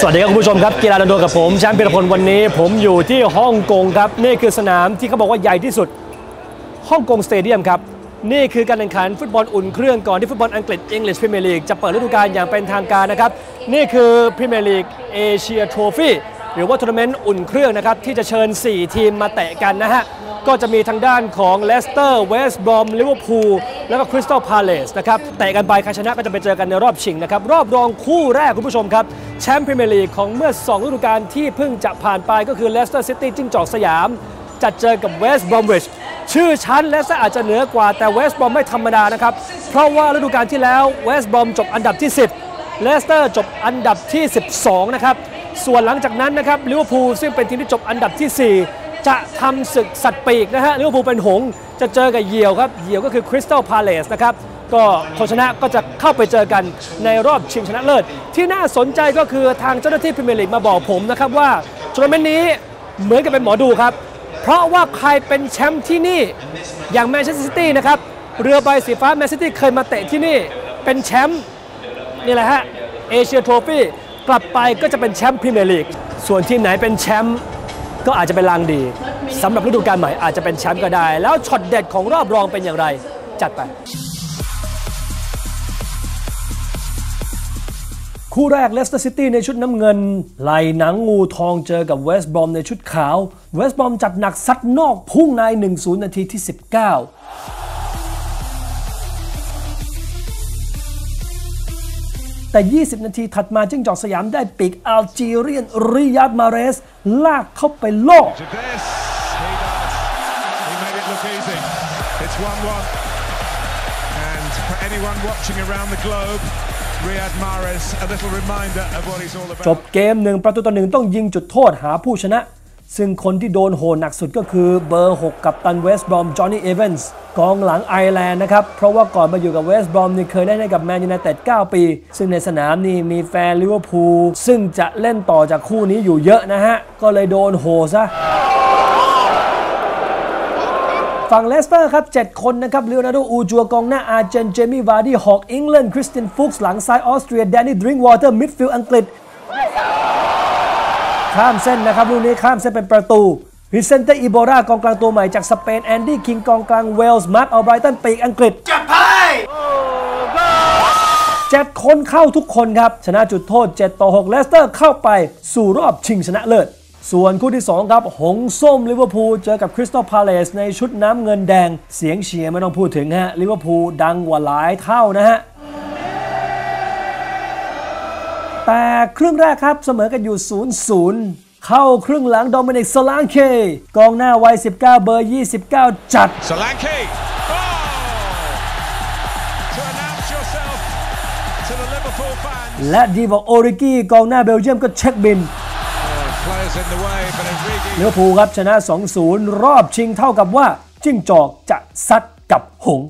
สวัสดีครับคุณผู้ชมครับกีฬาดันโดกับผมแชมป์พิรพลวันนี้ ผมอยู่ที่ฮ่องกงครับนี่คือสนามที่เขาบอกว่าใหญ่ที่สุดฮ่องกงสเตเดียมครับนี่คือการแข่งขันฟุตบอลอุ่นเครื่องก่อนที่ฟุตบอลอังกฤษอังกฤษพรีเมียร์ลีกจะเปิดฤดูกาลอย่างเป็นทางการนะครับนี่คือพรีเมียร์ลีกเอเชียทรฟี่ หรือว่าทัวร์นาเมนต์อุ่นเครื่องนะครับ ที่จะเชิญ 4 ทีมมาแตะกันนะฮะ ก็จะมีทางด้านของเลสเตอร์เวสต์บรอมลิเวอร์พูลแล้วก็คริสตัลพาเลสนะครับแตะกันไปใครชนะก็จะไปเจอกันในรอบชิงนะครับ รอบรองคู่แรกคุณผู้ชมครับ แชมป์พรีเมียร์ลีกของเมื่อ 2 ฤดูกาลที่เพิ่งจะผ่านไปก็คือเลสเตอร์ซิตี้จิ้งจอกสยามจะเจอกับเวสต์บรอมวิชชื่อชั้นเลสเตอร์อาจจะเหนือกว่าแต่เวสต์บรอมไม่ธรรมดานะครับเพราะว่าฤดูกาลที่แล้วเวสต์บรอมจบอันดับที่ 10เลสเตอร์จบอันดับที่ 12 นะครับ ส่วนหลังจากนั้นนะครับลิเวอร์พูลซึ่งเป็นทีมที่จบอันดับที่ 4 จะทำศึกสัตว์ปีกนะฮะลิเวอร์พูลเป็นหงส์จะเจอกับเยี่ยวครับเยี่ยวก็คือคริสตัลพาเลสนะครับก็คนชนะก็จะเข้าไปเจอกันในรอบชิงชนะเลิศ ที่น่าสนใจก็คือทางเจ้าหน้าที่พรีเมียร์ลีกมาบอกผมนะครับว่าทัวร์นาเมนต์นี้เหมือนกับเป็นหมอดูครับ เพราะว่าใครเป็นแชมป์ที่นี่อย่างแมนเชสเตอร์ซิตี้นะครับเรือใบสีฟ้าแมนเชสเตอร์ซิตี้เคยมาเตะที่นี่เป็นแชมป์นี่แหละฮะเอเชียโทรฟี่ กลับไปก็จะเป็นแชมป์พรีเมียร์ลีกส่วนทีมไหนเป็นแชมป์ก็อาจจะเป็นลางดีสำหรับฤดูกาลใหม่อาจจะเป็นแชมป์ก็ได้ แล้วช็อตเด็ดของรอบรองเป็นอย่างไร จัดไป คู่แรกเลสเตอร์ซิตี้ในชุดน้ำเงินไหลหนังงูทองเจอกับเวสต์บรอมในชุดขาว เวสต์บรอมจัดหนักซัดนอกพุ่งใน1-0 นาทีที่ 19 แต่ 20 นาทีถัดมาจิ้งจอกสยามได้ปีกอัลจีเรียนริยาดมาเรส ลากเข้าไปโลก To this, he does. He made it look easy. It's 1-1. And for anyone watching around the globe, Riyad Mahrez, a little reminder of what he's all จ about. บเกมหนึ่งประตูต่อหนึ่งต้องยิงจุดโทษหาผู้ชนะ ซึ่งคนที่โดนโหนหนักสุดก็คือเบอร์ 6 กับตันเวสต์บรอมจอห์นนี่เอเวนส์กองหลังไอร์แลนด์นะครับ เพราะว่าก่อนมาอยู่กับเวสต์บรอมนี่เคยเล่นให้กับแมนยูไนเต็ด9ปี ซึ่งในสนามนี่มีแฟนลิเวอร์พูลซึ่งจะเล่นต่อจากคู่นี้อยู่เยอะนะฮะ ก็เลยโดนโหซะฝั่งเลสเตอร์ครับ 7 คนนะครับเลโอนาร์โดอูจัวกองหน้าอาร์เจนเจมี่วาร์ดี้ฮอกอังกฤษคริสตินฟุกส์หลังซ้ายออสเตรียแดนนี่ดริงวอเตอร์มิดฟิลด์อังกฤษ ข้ามเส้นนะครับลูกนี้ข้ามเส้นเป็นประตูวิเซนเตอีโบรากองกลางตัวใหม่จากสเปนแอนดี้คิงกองกลางเวลส์มาร์คอัลไบรตันปีกอังกฤษจับไปเจ็ดคนเข้าทุกคนครับ ชนะจุดโทษ 7 ต่อ 6 เลสเตอร์เข้าไปสู่รอบชิงชนะเลิศ ส่วนคู่ที่ 2 ครับ หงส้มลิเวอร์พูลเจอกับคริสตัลพาเลสในชุดน้ำเงินแดง เสียงเชียร์ไม่ต้องพูดถึงฮะลิเวอร์พูลดังกว่าหลายเท่านะฮะ แต่ครึ่งแรกครับเสมอกันอยู่ 0-0 เข้าครึ่งหลังโดมินิกสลานเคกองหน้าวัย 19 เบอร์ 29 จัด Solanke! Oh! To announce yourself to the Liverpool fans. และดีวอกโอริกี้กองหน้าเบลเยียมก็เช็คบิน Oh, players in the way, but Enrique ลิเวอร์พูลครับชนะ 2-0 รอบชิงเท่ากับว่าจิ้งจอกจะซัดกับหงส์